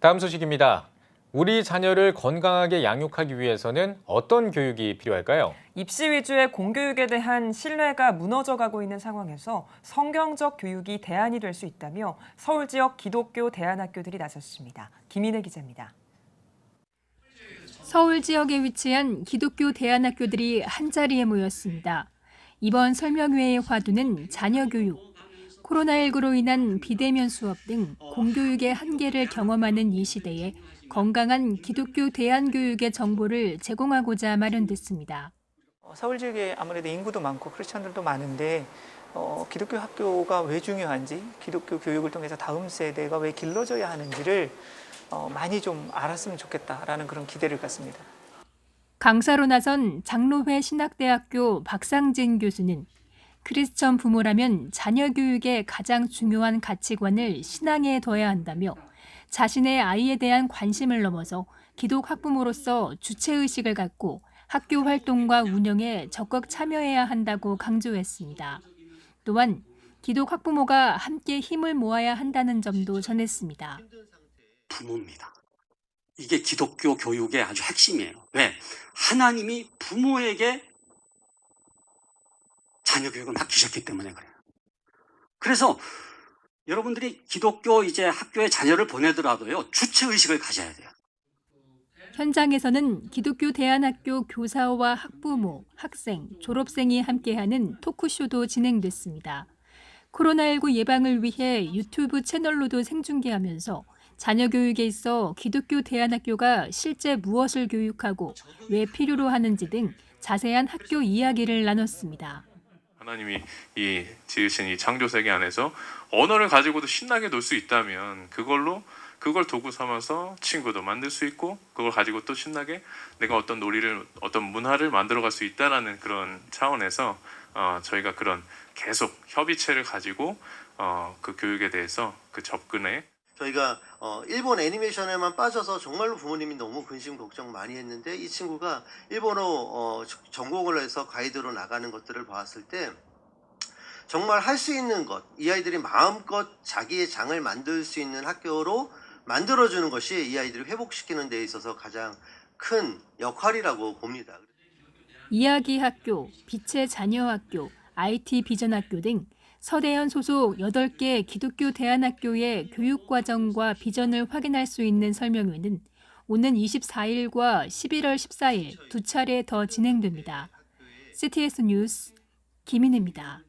다음 소식입니다. 우리 자녀를 건강하게 양육하기 위해서는 어떤 교육이 필요할까요? 입시 위주의 공교육에 대한 신뢰가 무너져가고 있는 상황에서 성경적 교육이 대안이 될 수 있다며 서울 지역 기독교 대안학교들이 나섰습니다. 김인혜 기자입니다. 서울 지역에 위치한 기독교 대안학교들이 한자리에 모였습니다. 이번 설명회의 화두는 자녀 교육. 코로나19로 인한 비대면 수업 등 공교육의 한계를 경험하는 이 시대에 건강한 기독교 대안교육의 정보를 제공하고자 마련됐습니다. 어, 서울 지역에 아무래도 인구도 많고 크리스천들도 많은데 어, 기독교 학교가 왜 중요한지 기독교 교육을 통해서 다음 세대가 왜 길러져야 하는지를 어, 많이 좀 알았으면 좋겠다라는 그런 기대를 갖습니다. 강사로 나선 장로회 신학대학교 박상진 교수는 크리스천 부모라면 자녀 교육의 가장 중요한 가치관을 신앙에 둬야 한다며 자신의 아이에 대한 관심을 넘어서 기독 학부모로서 주체의식을 갖고 학교 활동과 운영에 적극 참여해야 한다고 강조했습니다. 또한 기독 학부모가 함께 힘을 모아야 한다는 점도 전했습니다. 부모입니다. 이게 기독교 교육의 아주 핵심이에요. 왜? 하나님이 부모에게 자녀 교육을 맡기셨기 때문에 그래요. 그래서 여러분들이 기독교 이제 학교에 자녀를 보내더라도요, 주체 의식을 가져야 돼요. 현장에서는 기독교 대안학교 교사와 학부모, 학생, 졸업생이 함께하는 토크쇼도 진행됐습니다. 코로나19 예방을 위해 유튜브 채널로도 생중계하면서 자녀 교육에 있어 기독교 대안학교가 실제 무엇을 교육하고 왜 필요로 하는지 등 자세한 학교 이야기를 나눴습니다. 하나님이 이 지으신 이 창조 세계 안에서 언어를 가지고도 신나게 놀 수 있다면 그걸로 그걸 도구 삼아서 친구도 만들 수 있고 그걸 가지고 또 신나게 내가 어떤 놀이를 어떤 문화를 만들어 갈 수 있다라는 그런 차원에서 어, 저희가 그런 계속 협의체를 가지고 어, 그 교육에 대해서 그 접근에 저희가 어, 일본 애니메이션에만 빠져서 정말로 부모님이 너무 근심 걱정 많이 했는데 이 친구가 일본어 어, 전공을 해서 가이드로 나가는 것들을 봤을 때 정말 할 수 있는 것, 이 아이들이 마음껏 자기의 장을 만들 수 있는 학교로 만들어주는 것이 이 아이들을 회복시키는 데 있어서 가장 큰 역할이라고 봅니다. 이야기 학교, 빛의 자녀 학교, IT 비전 학교 등 서대현 소속 8개 기독교 대안학교의 교육과정과 비전을 확인할 수 있는 설명회는 오는 24일과 11월 14일 두 차례 더 진행됩니다. CTS 뉴스 김인혜입니다.